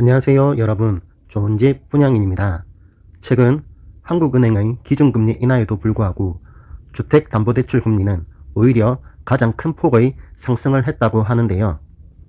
안녕하세요 여러분 좋은집 분양인입니다. 최근 한국은행의 기준금리 인하에도 불구하고 주택담보대출 금리는 오히려 가장 큰 폭의 상승을 했다고 하는데요.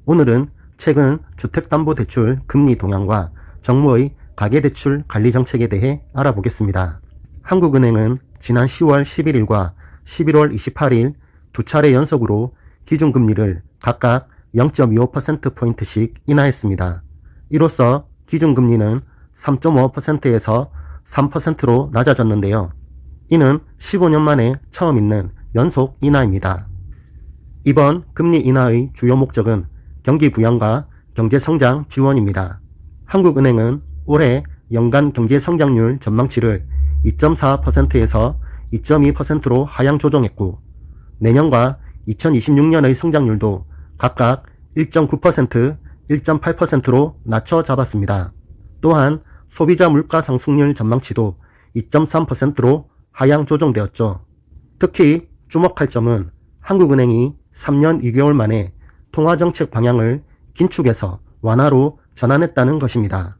오늘은 최근 주택담보대출 금리 동향과 정부의 가계대출 관리 정책에 대해 알아보겠습니다. 한국은행은 지난 10월 11일과 11월 28일 두 차례 연속으로 기준금리를 각각 0.25%포인트씩 인하했습니다. 이로써 기준금리는 3.5%에서 3%로 낮아졌는데요. 이는 15년 만에 처음 있는 연속 인하입니다. 이번 금리 인하의 주요 목적은 경기 부양과 경제 성장 지원입니다. 한국은행은 올해 연간 경제 성장률 전망치를 2.4%에서 2.2%로 하향 조정했고 내년과 2026년의 성장률도 각각 1.9%, 1.8%로 낮춰 잡았습니다. 또한 소비자 물가 상승률 전망치도 2.3%로 하향 조정되었죠. 특히 주목할 점은 한국은행이 3년 2개월 만에 통화정책 방향을 긴축에서 완화로 전환했다는 것입니다.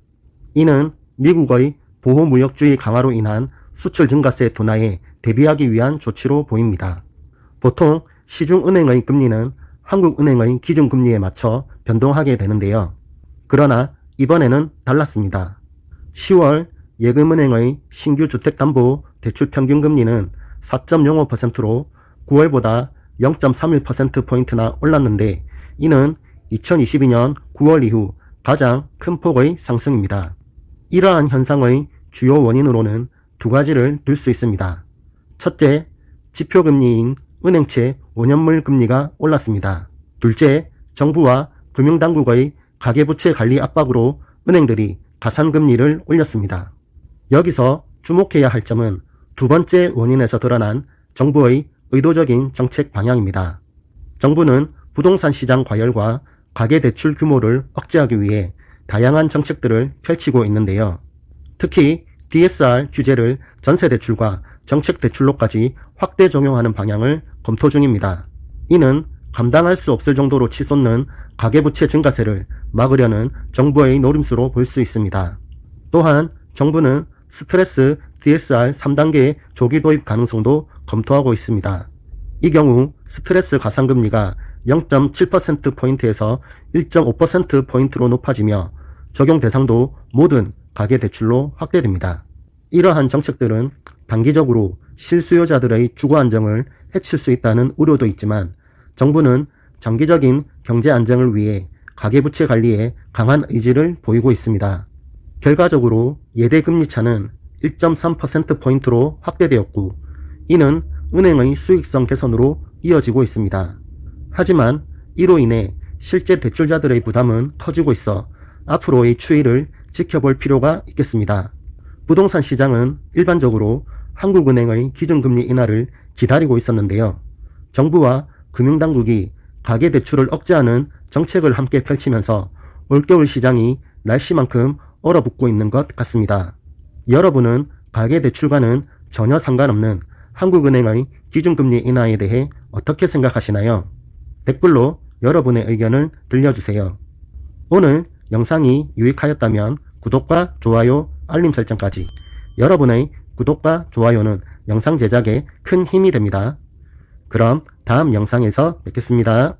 이는 미국의 보호무역주의 강화로 인한 수출 증가세 둔화에 대비하기 위한 조치로 보입니다. 보통 시중은행의 금리는 한국은행의 기준금리에 맞춰 변동하게 되는데요. 그러나 이번에는 달랐습니다. 10월 예금은행의 신규 주택담보 대출 평균금리는 4.05%로 9월보다 0.31%포인트나 올랐는데 이는 2022년 9월 이후 가장 큰 폭의 상승입니다. 이러한 현상의 주요 원인으로는 두 가지를 들 수 있습니다. 첫째, 지표금리인 은행채 5년물 금리가 올랐습니다. 둘째, 정부와 금융당국의 가계부채 관리 압박으로 은행들이 가산금리를 올렸습니다. 여기서 주목해야 할 점은 두 번째 원인에서 드러난 정부의 의도적인 정책 방향입니다. 정부는 부동산 시장 과열과 가계 대출 규모를 억제하기 위해 다양한 정책들을 펼치고 있는데요. 특히 DSR 규제를 전세 대출과 정책 대출로까지 확대 적용하는 방향을 검토 중입니다. 이는 감당할 수 없을 정도로 치솟는 가계부채 증가세를 막으려는 정부의 노림수로 볼 수 있습니다. 또한 정부는 스트레스 DSR 3단계 조기 도입 가능성도 검토하고 있습니다. 이 경우 스트레스 가산금리가 0.7%포인트에서 1.5%포인트로 높아지며 적용 대상도 모든 가계대출로 확대됩니다. 이러한 정책들은 단기적으로 실수요자들의 주거 안정을 해칠 수 있다는 우려도 있지만 정부는 장기적인 경제 안정을 위해 가계부채 관리에 강한 의지를 보이고 있습니다. 결과적으로 예대 금리 차는 1.3%포인트로 확대되었고 이는 은행의 수익성 개선으로 이어지고 있습니다. 하지만 이로 인해 실제 대출자들의 부담은 커지고 있어 앞으로의 추이를 지켜볼 필요가 있겠습니다. 부동산 시장은 일반적으로 한국은행의 기준금리 인하를 기다리고 있었는데요. 정부와 금융당국이 가계 대출을 억제하는 정책을 함께 펼치면서 올겨울 시장이 날씨만큼 얼어붙고 있는 것 같습니다. 여러분은 가계 대출과는 전혀 상관없는 한국은행의 기준금리 인하에 대해 어떻게 생각하시나요? 댓글로 여러분의 의견을 들려주세요. 오늘 영상이 유익하였다면 구독과 좋아요, 알림 설정까지 여러분의 구독과 좋아요는 영상 제작에 큰 힘이 됩니다. 그럼 다음 영상에서 뵙겠습니다.